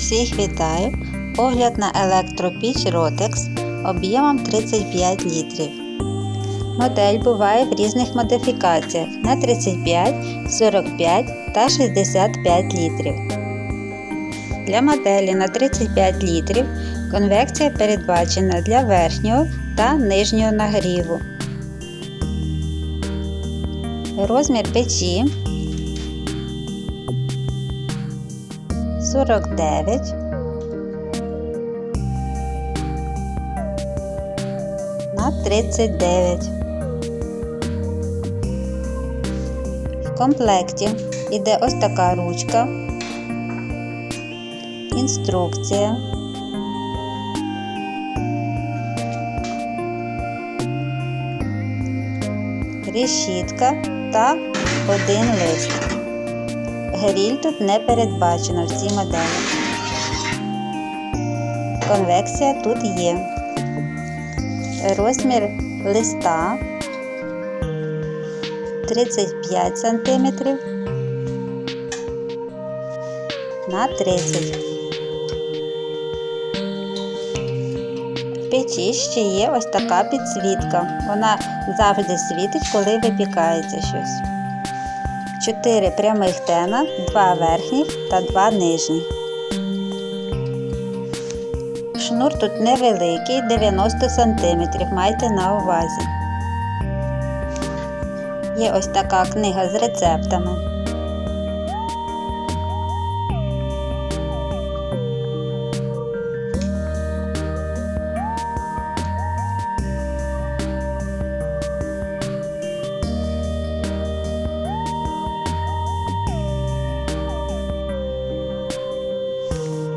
Всіх вітаю! Огляд на електропіч Rotex об'ємом 35 літрів. Модель буває в різних модифікаціях на 35, 45 та 65 літрів. Для моделі на 35 літрів конвекція передбачена для верхнього та нижнього нагріву. Розмір печі 49 на 39. В комплекті йде ось така ручка, інструкція. Решітка та один лист. Гріль тут не передбачено в цій моделі. Конвекція тут є. Розмір листа 35 см на 30 В печі ще є ось така підсвітка. Вона завжди світить, коли випікається щось. 4 прямих тена, 2 верхніх та 2 нижніх. Шнур тут невеликий, 90 см, майте на увазі. Є ось така книга з рецептами.